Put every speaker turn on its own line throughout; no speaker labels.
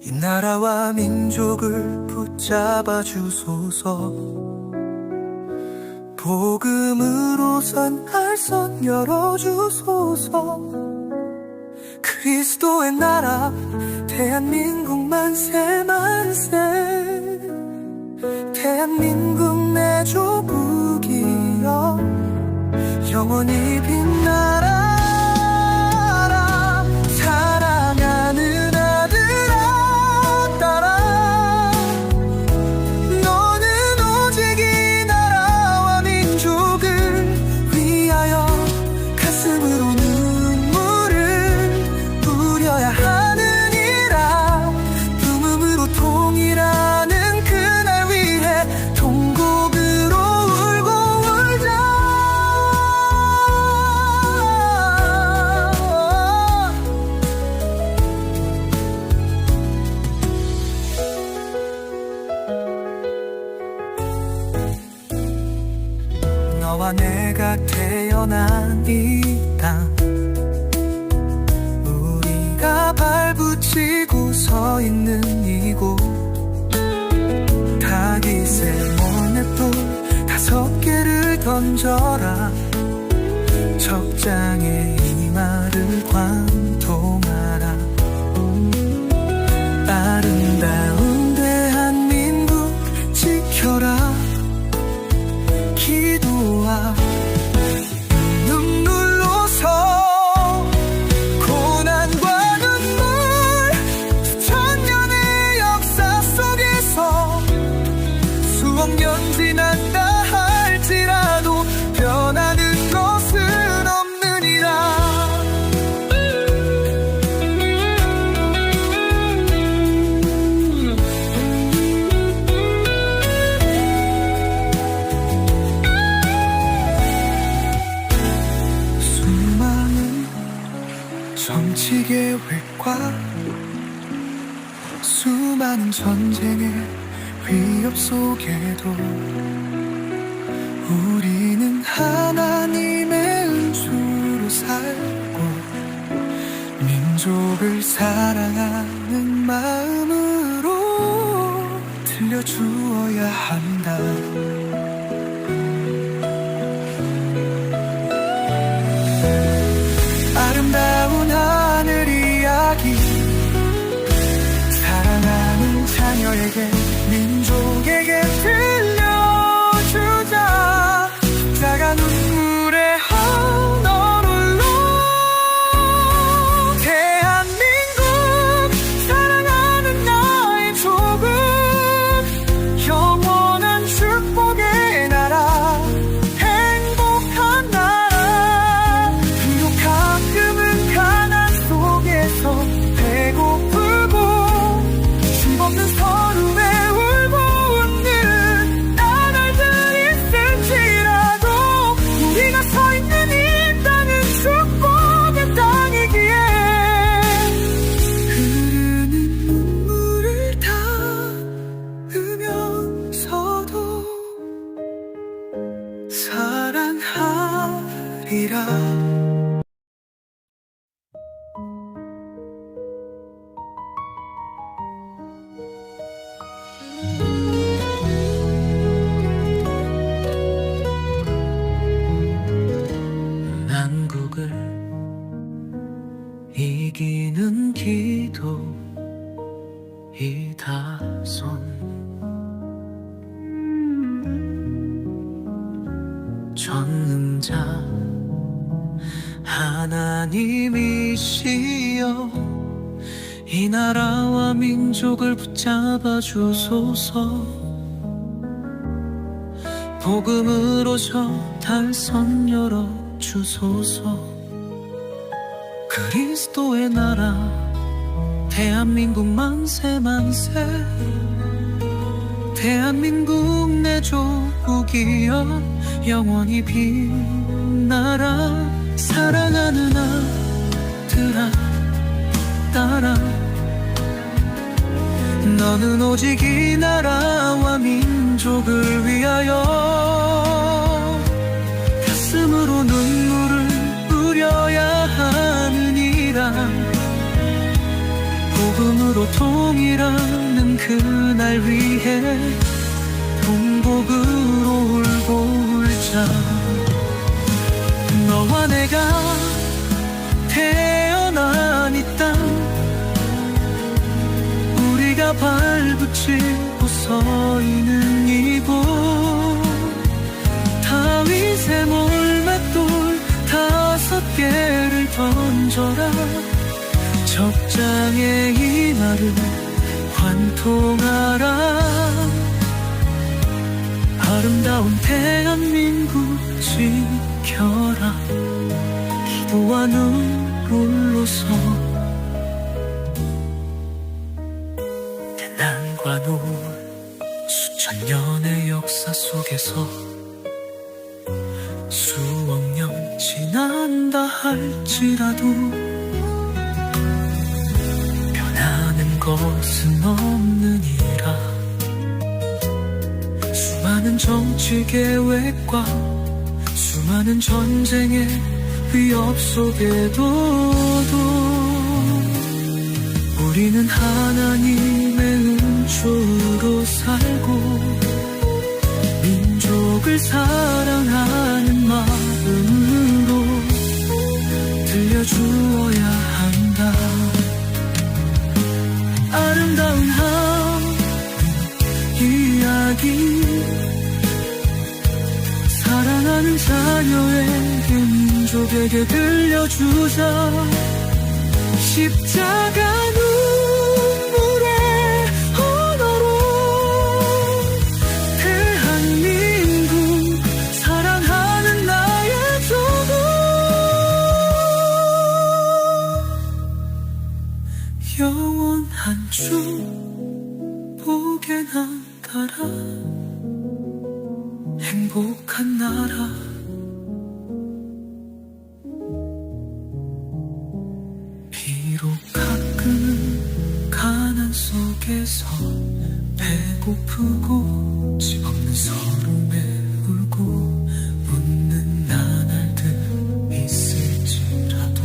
이 나라와 민족을 붙잡아 주소서. 복음으로선 알선 열어주소서. 그리스도의 나라 대한민국 만세 만세. 대한민국 내 조국이여 영원히 빛나 발붙이고 서 있는 이곳. 닭이새 모넷돌 다섯 개를 던져라. 적장에 이 말을 관통하라. 아름다운 대한민국 지켜라. 기도와 전쟁의 위협 속에도 우리는 하나님의 은주로 살고 민족을 사랑하는 마음 자 사랑하리라 난국을 이기는 기도 이다손. 전능자 하나님이시여 이 나라와 민족을 붙잡아 주소서. 복음으로 저 달선 열어 주소서. 그리스도의 나라 대한민국 만세 만세. 대한민국 내 조국이여 영원히 빛나라 사랑하는 아들아 따라 너는 오직 이 나라와 민족을 위하여 가슴으로 눈물을 뿌려야 하느니라. 복음으로 통일하는 그날 위해 동복으로 울고 울자. 내가 태어난 이 땅 우리가 발붙이고 서 있는 이곳. 다윗의 몰맷돌 다섯 개를 던져라. 적장의 이 날을 환통하라. 아름다운 대한민국 지 켜라. 기도와 눈물로서. 대난과 노 수천 년의 역사 속에서 수억 년 지난다 할지라도 변하는 것은 없느니라. 수많은 정치 계획과 수많은 전쟁의 위협 속에도 우리는 하나님의 은초로 살고 민족을 사 민족에게 들려주자. 십자가 눈물의 언어로 대한민국 사랑하는 나의 조국. 영원한 축복의 나라 행복한 나라 배고프고 집 없는 서름에 울고 웃는 나날들 있을지라도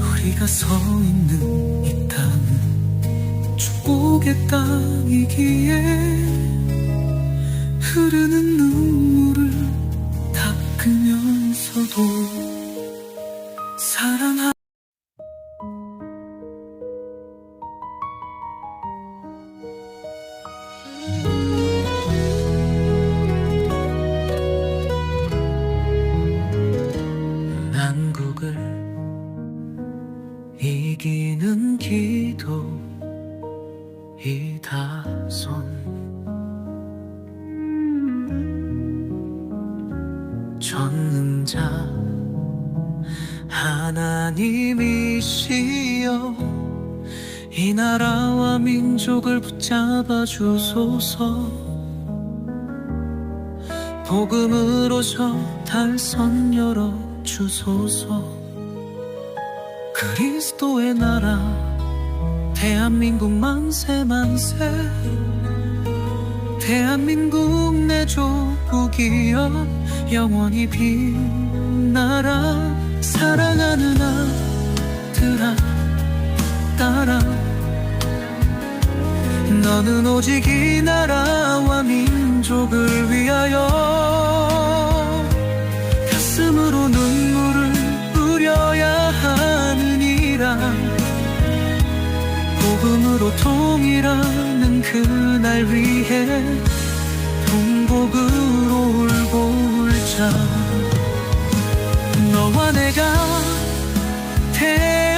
우리가 서 있는 이 땅은 축복의 땅이기에 흐르는 눈물을 닦으면서도 이 나라와 민족을 붙잡아 주소서. 복음으로 저 달선 열어 주소서. 그리스도의 나라 대한민국 만세 만세. 대한민국 내 조국이여 영원히 빛나라. 사랑하는 아들아 딸아 너는 오직 이 나라와 민족을 위하여 가슴으로 눈물을 뿌려야 하느니라. 복음으로 통일하는 그날 위해 동복으로 울고 울자. 너와 내가 태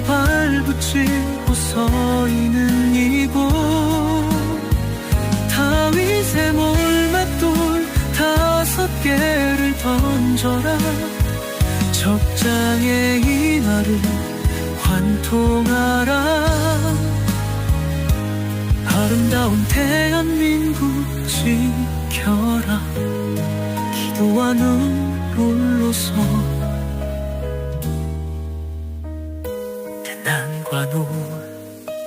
발붙이고 서 있는 이곳. 다윗의 몰맷돌 다섯 개를 던져라. 적장의 이 날을 환통하라. 아름다운 대한민국 지켜라. 기도와 눈물로서 대난과 노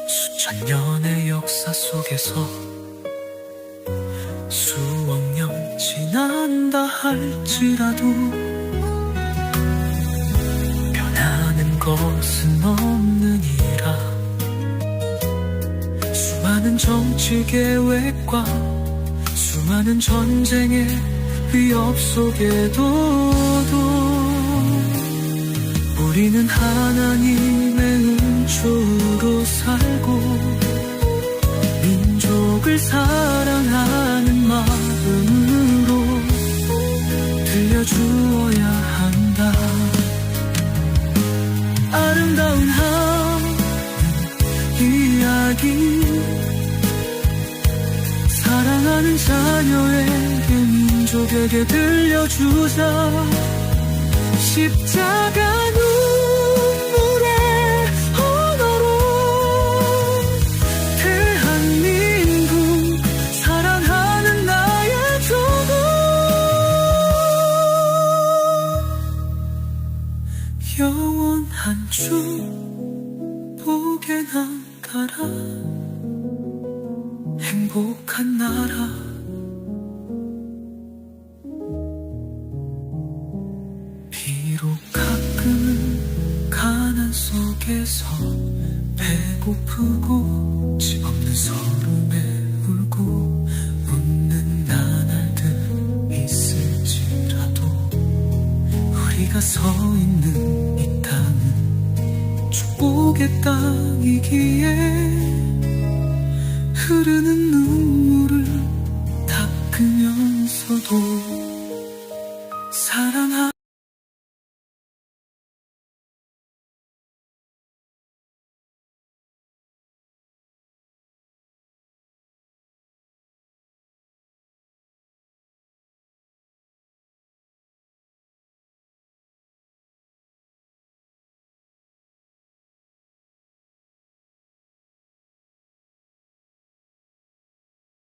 수천 년의 역사 속에서 수억 년 지난다 할지라도 변한 것은 없느니라 수많은 정치 계획과 수많은 전쟁의 위협 속에도 우리는 하나님 의 은초로 살고 민족을 사랑하는 마음으로 들려주어야 한다. 아름다운 한 이야기. 사랑하는 자녀에게 민족에게 들려주자. 십자가 눈 영원한 축복의 나라라. 행복한 나라. 비록 가끔은 가난 속에서 배고프고 집 없는 서름에 울고 웃는 나날들 있을지라도 우리가 서 있는 땅이기에 흐르는 눈